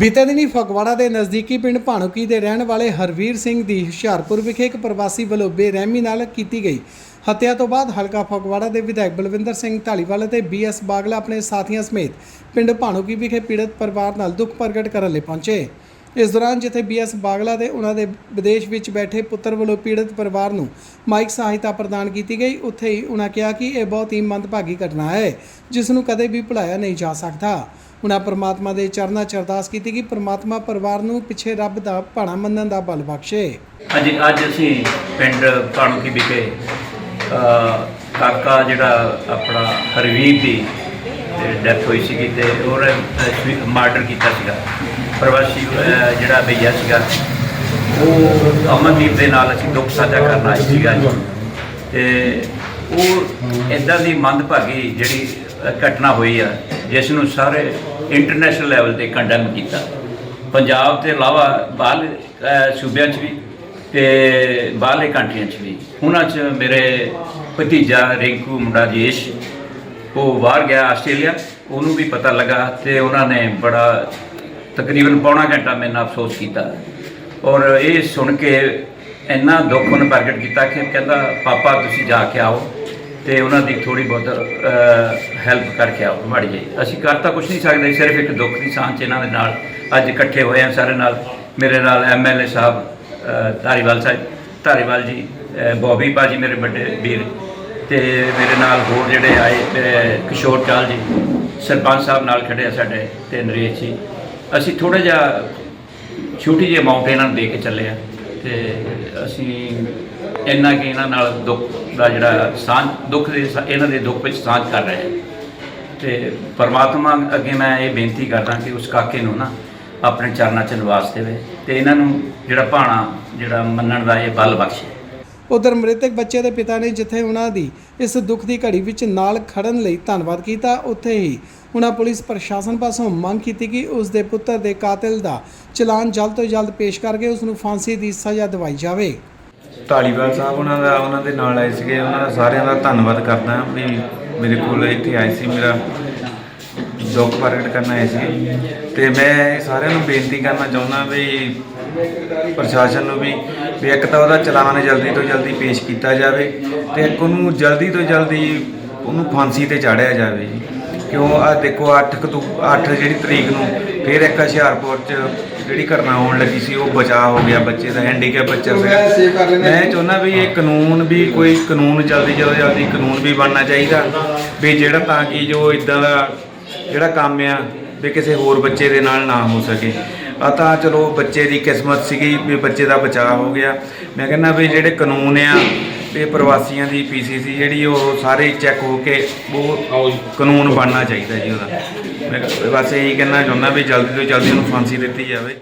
ਬੀਤੇ ਦਿਨੀ ਫਗਵਾੜਾ ਦੇ ਨਜ਼ਦੀਕੀ ਪਿੰਡ ਭਾਣੂਕੀ ਦੇ ਰਹਿਣ ਵਾਲੇ ਹਰਵੀਰ ਸਿੰਘ ਦੀ ਹੁਸ਼ਿਆਰਪੁਰ ਵਿਖੇ ਇੱਕ ਪ੍ਰਵਾਸੀ ਵੱਲੋਂ ਬੇਰਹਿਮੀ ਨਾਲ ਕੀਤੀ ਗਈ। ਹੱਤਿਆ ਤੋਂ ਬਾਅਦ ਹਲਕਾ ਫਗਵਾੜਾ ਦੇ ਵਿਧਾਇਕ ਬਲਵਿੰਦਰ ਸਿੰਘ ਢਾਲੀਵਾਲ ਅਤੇ ਬੀਐਸ ਬਾਗਲਾ ਆਪਣੇ ਸਾਥੀਆਂ ਸਮੇਤ ਪਿੰਡ ਭਾਣੂਕੀ ਵਿਖੇ ਪੀੜਤ ਪਰਿਵਾਰ ਨਾਲ ਦੁੱਖ ਪ੍ਰਗਟ ਕਰਨ ਲਈ ਪਹੁੰਚੇ। ਇਸ ਦੌਰਾਨ ਜਿੱਥੇ ਬੀਐਸ ਬਾਗਲਾ ਦੇ ਉਹਨਾਂ ਦੇ ਵਿਦੇਸ਼ ਵਿੱਚ ਬੈਠੇ ਪੁੱਤਰ ਵੱਲੋਂ ਪੀੜਤ ਪਰਿਵਾਰ ਨੂੰ ਮਾਈਕ ਸਹਾਇਤਾ ਪ੍ਰਦਾਨ ਕੀਤੀ ਗਈ, ਉੱਥੇ ਹੀ ਉਹਨਾਂ ਕਿਹਾ ਕਿ ਇਹ ਬਹੁਤ ਹੀ ਮੰਦਭਾਗੀ ਘਟਨਾ ਹੈ, ਜਿਸ ਨੂੰ ਕਦੇ ਵੀ ਭੁਲਾਇਆ ਨਹੀਂ ਜਾ ਸਕਦਾ। ਉਹਨਾਂ ਪਰਮਾਤਮਾ ਦੇ ਚਰਨਾਂ 'ਚ ਅਰਦਾਸ ਕੀਤੀ ਕਿ ਪਰਮਾਤਮਾ ਪਰਿਵਾਰ ਨੂੰ ਪਿੱਛੇ ਰੱਬ ਦਾ ਭਾਣਾ ਮੰਨਣ ਦਾ ਬਲ ਬਖਸ਼ੇ। ਹਾਂਜੀ ਅੱਜ ਅਸੀਂ ਪਿੰਡ ਕਾਣੂਕੀ ਵਿਖੇ ਕਾਕਾ ਜਿਹੜਾ ਆਪਣਾ ਹਰਵੀਰ ਦੀ ਡੈਥ ਹੋਈ ਸੀਗੀ ਤੇ ਉਹਨੇ ਮਰਡਰ ਕੀਤਾ ਸੀਗਾ। ਪ੍ਰਵਾਸੀ ਜਿਹੜਾ ਭਈਆ ਸੀਗਾ, ਉਹ ਅਮਨਦੀਪ ਦੇ ਨਾਲ ਅਸੀਂ ਦੁੱਖ ਸਾਂਝਾ ਕਰਨਾ ਸੀਗਾ ਜੀ ਤੇ ਉਹ ਇਦਾਂ ਦੀ ਮੰਦਭਾਗੀ ਜਿਹੜੀ ਘਟਨਾ ਹੋਈ ਆ, ਜਿਸ ਨੂੰ ਸਾਰੇ ਇੰਟਰਨੈਸ਼ਨਲ ਲੈਵਲ ਤੇ ਕੰਡੈਮ ਕੀਤਾ। ਪੰਜਾਬ ਤੋਂ ਇਲਾਵਾ ਬਾਹਰ ਸੂਬਿਆਂ 'ਚ ਵੀ ਤੇ ਬਾਹਰਲੇ ਕੰਟਰੀਆਂ 'ਚ ਵੀ। ਉਹਨਾਂ 'ਚ ਮੇਰੇ ਭਤੀਜਾ ਰਿੰਕੂ, ਮੁੰਡਾ ਜੇਸ਼, ਉਹ ਬਾਹਰ ਗਿਆ ਆਸਟ੍ਰੇਲੀਆ, ਉਹਨੂੰ ਵੀ ਪਤਾ ਲੱਗਾ ਤੇ ਉਹਨਾਂ ਨੇ ਬੜਾ ਤਕਰੀਬਨ ਪੌਣਾ ਘੰਟਾ ਮੇਰੇ ਨਾਲ ਅਫਸੋਸ ਕੀਤਾ। ਔਰ ਇਹ ਸੁਣ ਕੇ ਇੰਨਾ ਦੁੱਖ ਉਹਨੇ ਪ੍ਰਗਟ ਕੀਤਾ ਕਿ ਕਹਿੰਦਾ, ਪਾਪਾ, ਤੁਸੀਂ ਜਾ ਕੇ ਆਓ। ਤੇ ਉਹਨਾਂ ਦੀ ਥੋੜੀ ਬਹੁਤ ਹੈਲਪ ਕਰਕੇ ਆਓ ਮਾੜੀ ਜਿਹੀ। ਅਸੀਂ ਕਰ ਤਾਂ ਕੁਝ ਨਹੀਂ ਸਕਦੇ ਸਿਰਫ ਇੱਕ ਦੁੱਖ ਦੀ ਸਾਂਝ 'ਚ ਇਹਨਾਂ ਦੇ ਨਾਲ ਅੱਜ ਇਕੱਠੇ ਹੋਏ ਆ ਸਾਰੇ ਨਾਲ। ਮੇਰੇ ਨਾਲ ਐਮਐਲਏ ਸਾਹਿਬ ਧਾਰੀਵਾਲ ਸਾਹਿਬ ਧਾਰੀਵਾਲ ਜੀ ਅ, ਬੋਬੀ ਭਾਜੀ ਮੇਰੇ ਵੱਡੇ ਵੀਰ ਤੇ ਮੇਰੇ ਨਾਲ ਹੋਰ ਜਿਹੜੇ ਆਏ ਮੇਰੇ ਕਿਸ਼ੋਰ ਚਾਲ ਜੀ ਸਰਪੰਚ ਸਾਹਿਬ ਨਾਲ ਖੜੇ ਆ ਸਾਡੇ ਤੇ ਨਰੇਸ਼ ਜੀ। ਅਸੀਂ ਥੋੜਾ ਜਿਹਾ ਛੋਟੀ ਜਿਹੀ ਅਮਾਉਂਟ ਇਹਨਾਂ ਨੂੰ ਦੇ ਕੇ ਚੱਲੇ ਆ ਤੇ ਅਸੀਂ ਇੰਨਾ ਕਿ ਇਹਨਾਂ ਨਾਲ ਦੁੱਖ ਦਾ ਜਿਹੜਾ ਸਾਂਝ, ਦੁੱਖ ਦੇ ਇਹਨਾਂ ਦੇ ਦੁੱਖ ਵਿੱਚ ਸਾਂਝ ਕਰ ਰਹੇ ਹਾਂ। ਤੇ ਪਰਮਾਤਮਾ ਅੱਗੇ ਮੈਂ ਇਹ ਬੇਨਤੀ ਕਰਦਾ ਕਿ ਉਸ ਕਾਕੇ ਨੂੰ ਨਾ ਆਪਣੇ ਚਰਨਾਂ 'ਚ ਨਿਵਾਸ ਦੇਵੇ ਤੇ ਇਹਨਾਂ ਨੂੰ ਜਿਹੜਾ ਭਾਣਾ, ਜਿਹੜਾ ਮੰਨਣ ਦਾ ਇਹ ਬਲ ਬਖਸ਼ੇ। ਉਧਰ ਮ੍ਰਿਤਕ ਬੱਚੇ ਦੇ ਪਿਤਾ ਨੇ ਜਿੱਥੇ ਉਹਨਾਂ ਦੀ ਇਸ ਦੁੱਖ ਦੀ ਘੜੀ ਵਿੱਚ ਨਾਲ ਖੜਨ ਲਈ ਧੰਨਵਾਦ ਕੀਤਾ, ਉੱਥੇ ਹੀ ਉਹਨਾਂ ਪੁਲਿਸ ਪ੍ਰਸ਼ਾਸਨ ਪਾਸੋਂ ਮੰਗ ਕੀਤੀ ਕਿ ਉਸ ਦੇ ਪੁੱਤਰ ਦੇ ਕਾਤਿਲ ਦਾ ਚਲਾਨ ਜਲਦ ਤੋਂ ਜਲਦ ਪੇਸ਼ ਕਰਕੇ ਉਸ ਨੂੰ ਫਾਂਸੀ ਦੀ ਸਜ਼ਾ ਦਿਵਾਈ ਜਾਵੇ। ਧਾਲੀਵਾਲ ਸਾਹਿਬ, ਉਹਨਾਂ ਦਾ, ਉਹਨਾਂ ਦੇ ਨਾਲ ਆਏ ਸੀਗੇ, ਉਹਨਾਂ ਦਾ ਸਾਰਿਆਂ ਦਾ ਧੰਨਵਾਦ ਕਰਦਾ ਵੀ ਮੇਰੇ ਕੋਲ ਇੱਥੇ ਆਏ ਸੀ, ਮੇਰਾ ਦੁੱਖ ਪ੍ਰਗਟ ਕਰਨ ਆਏ ਸੀ। ਤੇ ਮੈਂ ਸਾਰਿਆਂ ਨੂੰ ਬੇਨਤੀ ਕਰਨਾ ਚਾਹੁੰਦਾ ਵੀ ਪ੍ਰਸ਼ਾਸਨ ਨੂੰ ਵੀ ਵੀ ਇੱਕ ਤਾਂ ਉਹਦਾ ਚਲਾਨ ਜਲਦੀ ਤੋਂ ਜਲਦੀ ਪੇਸ਼ ਕੀਤਾ ਜਾਵੇ ਤੇ ਇੱਕ ਉਹਨੂੰ ਜਲਦੀ ਤੋਂ ਜਲਦੀ ਉਹਨੂੰ ਫਾਂਸੀ ਤੇ ਚਾੜਿਆ ਜਾਵੇ ਜੀ। ਕਿਉਂ ਆ ਦੇਖੋ 8 ਅਕਤੂ 8 ਜਿਹੜੀ ਤਰੀਕ ਨੂੰ ਫਿਰ ਇੱਕ ਹੁਸ਼ਿਆਰਪੁਰ ਚ ਜਿਹੜੀ ਘਟਨਾ ਹੋਣ ਲੱਗੀ ਸੀ ਉਹ ਬਚਾਅ ਹੋ ਗਿਆ ਬੱਚੇ ਦਾ ਹੈਂਡੀਕੈਪ ਬੱਚਾ ਸੀਗਾ। ਮੈਂ ਚਾਹੁੰਦਾ ਵੀ ਇਹ ਕਾਨੂੰਨ ਵੀ ਕੋਈ ਕਾਨੂੰਨ ਜਲਦੀ ਜਲਦੀ ਜਲਦੀ ਕਾਨੂੰਨ ਵੀ ਬਣਨਾ ਚਾਹੀਦਾ। ਵੀ ਜਿਹੜਾ ਤਾਂ ਕਿ ਜੋ ਇਦਾਂ ਦਾ ਜਿਹੜਾ ਕੰਮ ਆ ਵੀ ਕਿਸੇ ਹੋਰ ਬੱਚੇ ਦੇ ਨਾਲ ਨਾ ਹੋ ਸਕੇ। ਆ ਤਾਂ ਚਲੋ ਬੱਚੇ ਦੀ ਕਿਸਮਤ ਸੀਗੀ ਵੀ ਬੱਚੇ ਦਾ ਬਚਾਅ ਹੋ ਗਿਆ। ਮੈਂ ਕਹਿੰਦਾ ਵੀ ਜਿਹੜੇ ਕਾਨੂੰਨ ਆ ਵੀ ਪ੍ਰਵਾਸੀਆਂ ਦੀ ਪੀਸੀਸੀ ਜਿਹੜੀ ਉਹ ਸਾਰੇ ਚੈੱਕ ਹੋ ਕੇ ਉਹ ਕਾਨੂੰਨ ਬਣਨਾ ਚਾਹੀਦਾ ਜੀ ਉਹਦਾ। ਮੈਂ ਬਸ ਇਹੀ ਕਹਿਣਾ ਚਾਹੁੰਦਾ ਵੀ ਜਲਦੀ ਤੋਂ ਜਲਦੀ ਉਹਨੂੰ ਫਾਂਸੀ ਦਿੱਤੀ ਜਾਵੇ।